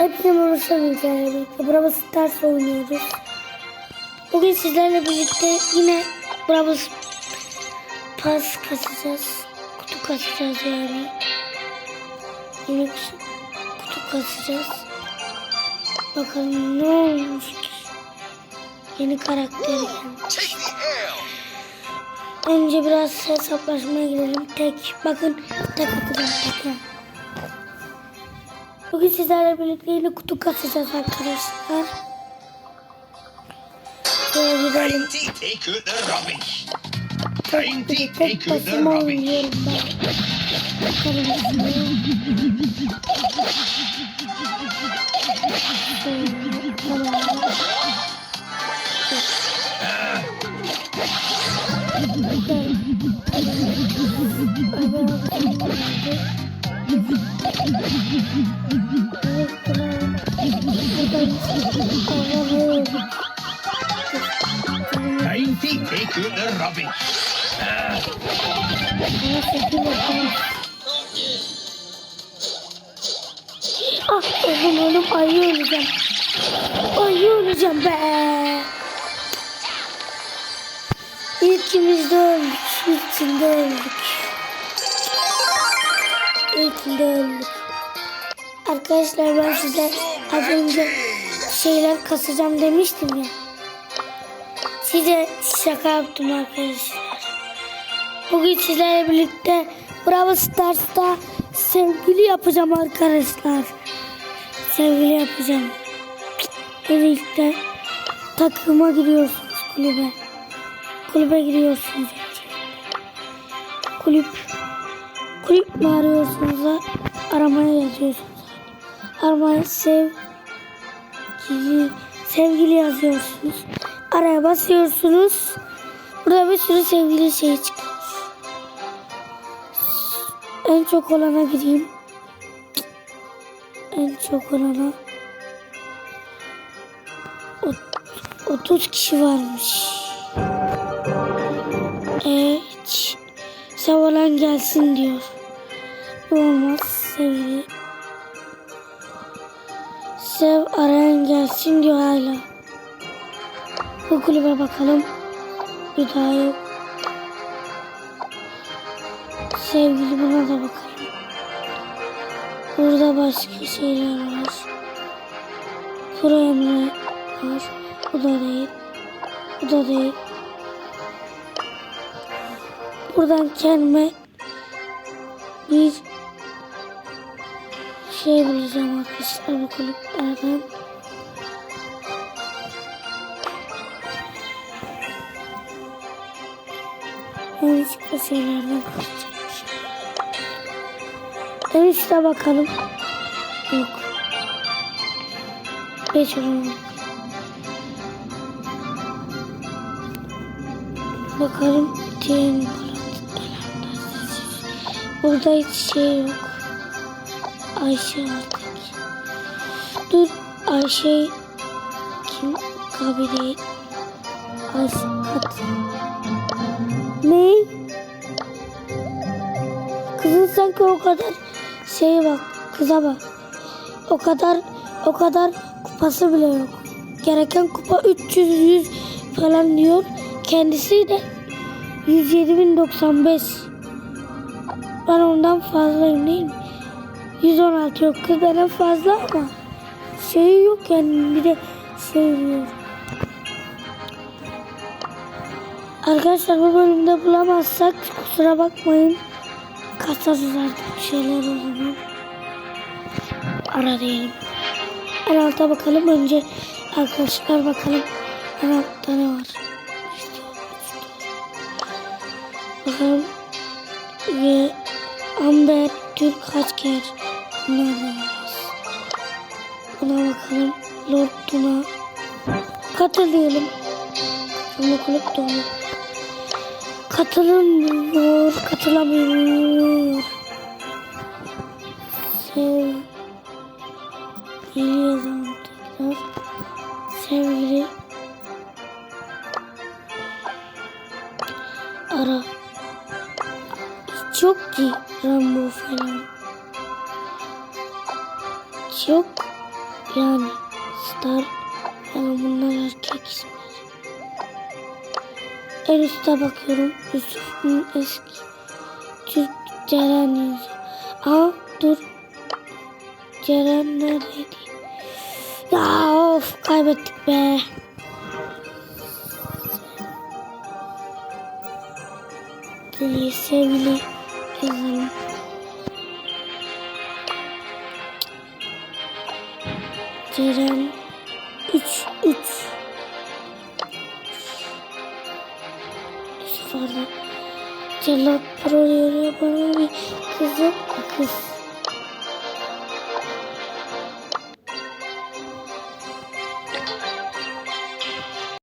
Hepsini yani birlikte. Bravo Stars oynuyoruz. Bugün sizlerle birlikte yine Bravo Pas kasacağız. Kutu kasacağız yani. Yine kutu kasacağız. Bakalım ne olmuş. Yeni karakter gelmiş. Önce biraz hesaplaşmaya girelim. Tek. Bakın tek atacağım tek. Bugün sizlerle birlikte yine kutu kasacağız arkadaşlar. Şöyle gidelim. Tek, tek rubbish. oynuyorum ben. Bakalım. Şöyle, tamam. Time to take out the rubbish. Ah oğlum oğlum ayı öleceğim. Ayı öleceğim be. İlkimiz de öldük. İlkinde öldük. İlkinde öldük. Arkadaşlar ben size az önce şeyler kasacağım demiştim ya. Size şaka yaptım arkadaşlar. Bugün sizlerle birlikte Bravo Stars'ta sevgili yapacağım arkadaşlar. Sevgili yapacağım. Birlikte takıma giriyorsunuz kulübe. Kulübe giriyorsunuz. Kulüp. Kulüp mü arıyorsunuz aramaya yazıyorsunuz. Aramaya sevgili, sevgili yazıyorsunuz. Araya basıyorsunuz. Burada bir sürü sevgili şey çıkıyor. En çok olana gideyim. En çok olana. Ot- 30 kişi varmış. Evet. Savalan gelsin diyor. Olmaz sevgili. Sev arayan gelsin diyor hala. Bu kulübe bakalım. Bir daha yok. Sevgili buna da bakalım. Burada başka şeyler var. Pro Emre var. Bu da değil. Bu da değil. Buradan kendime bir şey bulacağım arkadaşlar bu kulüplerden. En çıkma şeylerden kaçacağım. En üstte bakalım. Yok. Geç onu. Bakalım diğer Burada hiç şey yok. Ayşe artık. Dur Ayşe kim? Kabi değil. Ayşe kat. Ne? Kızın sanki o kadar şey bak kıza bak. O kadar o kadar kupası bile yok. Gereken kupa 300 100 falan diyor. Kendisi de 107.095. Ben ondan fazlayım değil mi? 116 yok kız benden fazla ama şey yok yani bir de şey diyor. Arkadaşlar bu bölümde bulamazsak kusura bakmayın. Kasarız artık şeyler o zaman. Ara diyelim. En alta bakalım önce arkadaşlar bakalım en altta ne var. Bakalım ve Amber Türk Hacker bunlar da var. Buna bakalım. Lord Tuna. Katıl diyelim. Ama kulüp dolu. Katılmıyor, katılamıyor. Sev... Yeni yazalım tekrar. Sevgili... Ara. Hiç yok ki Rambo falan. Hiç yok. Yani Star yani bunlar erkek isimleri. En üstte bakıyorum. Yusuf'un eski Türk Ceren yazıyor. Aa dur. Ceren neredeydi? Ya of kaybettik be. Deli sevgili yazalım. 3 3 Yusuf Arda. Cellat Pro diyor bana bir kızım kız